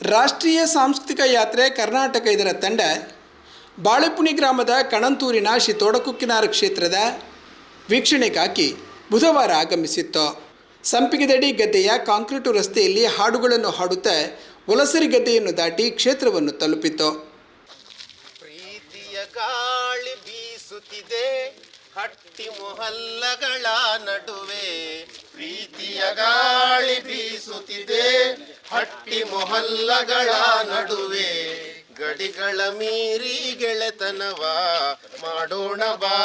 ರಾಷ್ಟ್ರೀಯ ಸಾಂಸ್ಕೃತಿಕ ಯಾತ್ರೆ ಕರ್ನಾಟಕ ಇದರ ತಂಡ ಬಾಳೆಪುಣಿ ಗ್ರಾಮದ ಕಣಂತೂರಿನ ಶ್ರೀ ತೋಡಕುಕ್ಕಿನಾರ ಕ್ಷೇತ್ರದ ವೀಕ್ಷಣೆಗಾಗಿ ಬುಧವಾರ ಆಗಮಿಸಿತ್ತು. ಸಂಪಿಗೆದಡಿ ಗದ್ದೆಯ ಕಾಂಕ್ರೀಟು ರಸ್ತೆಯಲ್ಲಿ ಹಾಡುಗಳನ್ನು ಹಾಡುತ್ತಾ ವಲಸರಿ ಗದ್ದೆಯನ್ನು ದಾಟಿ ಕ್ಷೇತ್ರವನ್ನು ತಲುಪಿತು ಪ್ರೀತಿಯ ಗಾಳಿ ಬೀಸುತ್ತಿದೆ, ಹಟ್ಟಿ ಮೊಹಲ್ಲಗಳ ನಡುವೆ ಪ್ರೀತಿಯ ಗಾಳಿ ಬೀಸುತ್ತಿದೆ. ಹಟ್ಟಿ ಮೊಹಲ್ಲಗಳ ನಡುವೆ ಗಡಿಗಳ ಮೀರಿ ಗೆಳೆತನವ ಮಾಡೋಣ ಬಾ.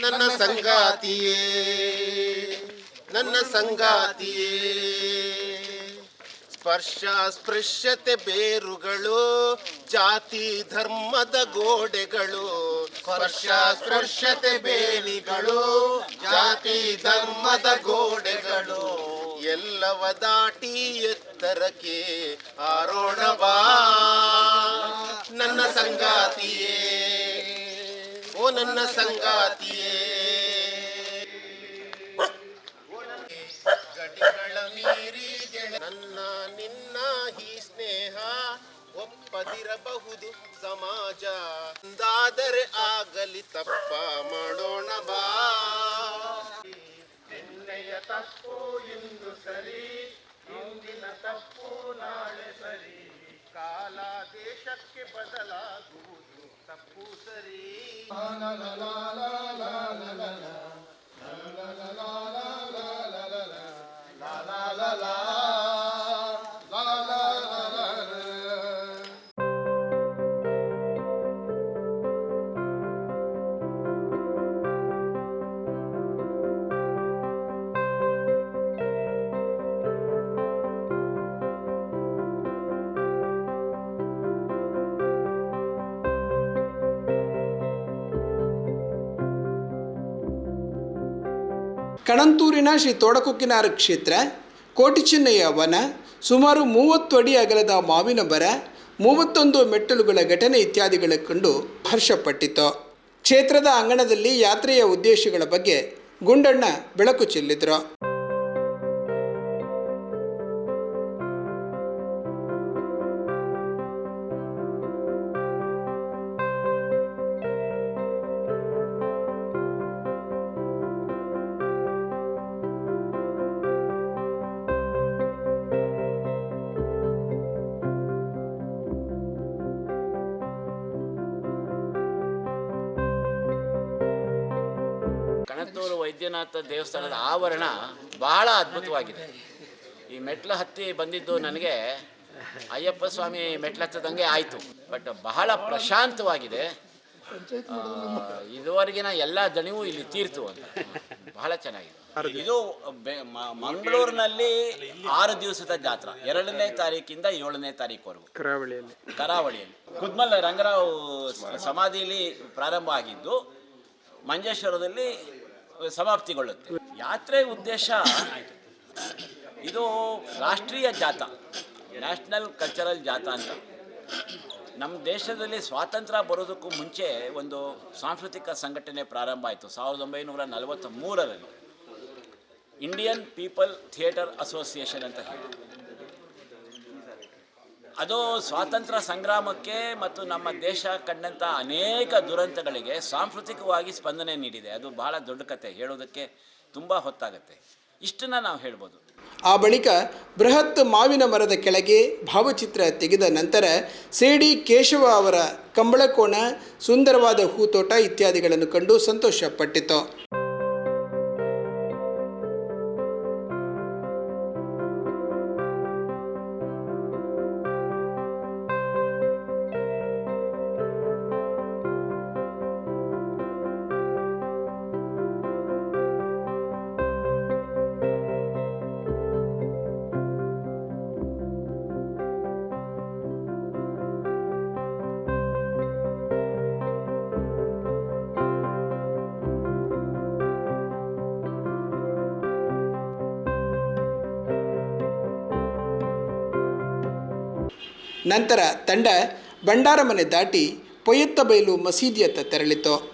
ನನ್ನ ಸಂಗಾತಿಯೇ ನನ್ನ ಸಂಗಾತಿಯೇ. ಸ್ಪರ್ಶ ಸ್ಪೃಶ್ಯತೆ ಬೇರುಗಳು, ಜಾತಿ ಧರ್ಮದ ಗೋಡೆಗಳು. ಸ್ಪರ್ಶ ಸ್ಪೃಶ್ಯತೆ ಬೇಲಿಗಳು, ಜಾತಿ ಧರ್ಮದ ಗೋಡೆಗಳು ಎಲ್ಲವ ದಾಟಿ ಎತ್ತರಕ್ಕೆ ಆರೋಣ ಬಾ. ನನ್ನ ಸಂಗಾತಿಯೇ, ಓ ನನ್ನ ಸಂಗಾತಿಯೇ. ಗಡಿಗಳ ಮೀರಿ ನನ್ನ, ನಿನ್ನ ಈ ಸ್ನೇಹ ಒಪ್ಪದಿರಬಹುದು ಸಮಾಜ. ಎಂದಾದರೆ ಆಗಲಿ ತಪ್ಪ ಮಾಡೋಣ ಬಾ. ತಪ್ಪು ಇಂದು ಸರಿ ಇಂದಿನ ತಪ್ಪು ನಾಳೆ ಸರಿ. ಕಾಲ ದೇಶಕ್ಕೆ ಬದಲಾಗುವುದು ತಪ್ಪು ಸರಿ. ಕಣಂತೂರಿನ ಶ್ರೀ ತೋಡಕುಕ್ಕಿನಾರ ಕ್ಷೇತ್ರ ಕೋಟಿಚಿನ್ನಯ್ಯ ವನ ಸುಮಾರು ಮೂವತ್ತು ಅಡಿ ಅಗಲದ ಮಾವಿನ ಮರ ಮೂವತ್ತೊಂದು ಮೆಟ್ಟಲುಗಳ ಘಟನೆ ಇತ್ಯಾದಿಗಳ ಕಂಡು ಹರ್ಷಪಟ್ಟಿತು. ಕ್ಷೇತ್ರದ ಅಂಗಣದಲ್ಲಿ ಯಾತ್ರೆಯ ಉದ್ದೇಶಗಳ ಬಗ್ಗೆ ಗುಂಡಣ್ಣ ಬೆಳಕು ಚೆಲ್ಲಿದ್ರು. ಕಣತ್ತೂರು ವೈದ್ಯನಾಥ ದೇವಸ್ಥಾನದ ಆವರಣ ಬಹಳ ಅದ್ಭುತವಾಗಿದೆ. ಈ ಮೆಟ್ಲು ಹತ್ತಿ ಬಂದಿದ್ದು ನನಗೆ ಅಯ್ಯಪ್ಪ ಸ್ವಾಮಿ ಮೆಟ್ಲು ಹತ್ತದಂಗೆ ಆಯಿತು. ಬಟ್ ಬಹಳ ಪ್ರಶಾಂತವಾಗಿದೆ. ಇದುವರೆಗಿನ ಎಲ್ಲ ದಣಿವು ಇಲ್ಲಿ ತೀರ್ತು ಅಂತ. ಬಹಳ ಚೆನ್ನಾಗಿದೆ. ಇದು ಬೆ- ಮಂಗಳೂರಿನಲ್ಲಿ ಆರು ದಿವಸದ ಜಾತ್ರಾ. ಎರಡನೇ ತಾರೀಕಿಂದ ಏಳನೇ ತಾರೀಕುವರೆಗೂ. ಕರಾವಳಿಯಲ್ಲಿ. ಕರಾವಳಿಯಲ್ಲಿ. ಕುದ್ಮಲ್ ರಂಗರಾವ್ ಸಮಾಧಿಯಲ್ಲಿ ಪ್ರಾರಂಭ ಆಗಿದ್ದು ಮಂಜೇಶ್ವರದಲ್ಲಿ ಸಮಾಪ್ತಿಗೊಳ್ಳುತ್ತೆ. ಯಾತ್ರೆ ಉದ್ದೇಶ ಇದು ರಾಷ್ಟ್ರೀಯ ಜಾಥಾ ನ್ಯಾಷನಲ್ ಕಲ್ಚರಲ್ ಜಾಥಾ ಅಂತ. ನಮ್ಮ ದೇಶದಲ್ಲಿ ಸ್ವಾತಂತ್ರ್ಯ ಬರೋದಕ್ಕೂ ಮುಂಚೆ ಒಂದು ಸಾಂಸ್ಕೃತಿಕ ಸಂಘಟನೆ ಪ್ರಾರಂಭ ಆಯಿತು ಸಾವಿರದ ಒಂಬೈನೂರ ನಲವತ್ತ ಮೂರರಲ್ಲಿ ಇಂಡಿಯನ್ ಪೀಪಲ್ ಥಿಯೇಟರ್ ಅಸೋಸಿಯೇಷನ್ ಅಂತ ಹೇಳಿ. ಅದು ಸ್ವಾತಂತ್ರ್ಯ ಸಂಗ್ರಾಮಕ್ಕೆ ಮತ್ತು ನಮ್ಮ ದೇಶ ಕಂಡಂಥ ಅನೇಕ ದುರಂತಗಳಿಗೆ ಸಾಂಸ್ಕೃತಿಕವಾಗಿ ಸ್ಪಂದನೆ ನೀಡಿದೆ. ಅದು ಬಹಳ ದೊಡ್ಡ ಕತೆ. ಹೇಳೋದಕ್ಕೆ ತುಂಬ ಹೊತ್ತಾಗತ್ತೆ. ಇಷ್ಟನ್ನ ನಾವು ಹೇಳ್ಬೋದು. ಆ ಬಳಿಕ ಬೃಹತ್ ಮಾವಿನ ಮರದ ಕೆಳಗೆ ಭಾವಚಿತ್ರ ತೆಗೆದ ನಂತರ ಸೇಡಿ ಕೇಶವ ಅವರ ಕಂಬಳಕೋಣ, ಸುಂದರವಾದ ಹೂತೋಟ ಇತ್ಯಾದಿಗಳನ್ನು ಕಂಡು ಸಂತೋಷಪಟ್ಟಿತು. ನಂತರ ತಂಡ ಬಂಡಾರಮನೆ ದಾಟಿ ಪೊಯ್ಯತ್ತಬೈಲು ಮಸೀದಿಯತ್ತ ತೆರಳಿತು.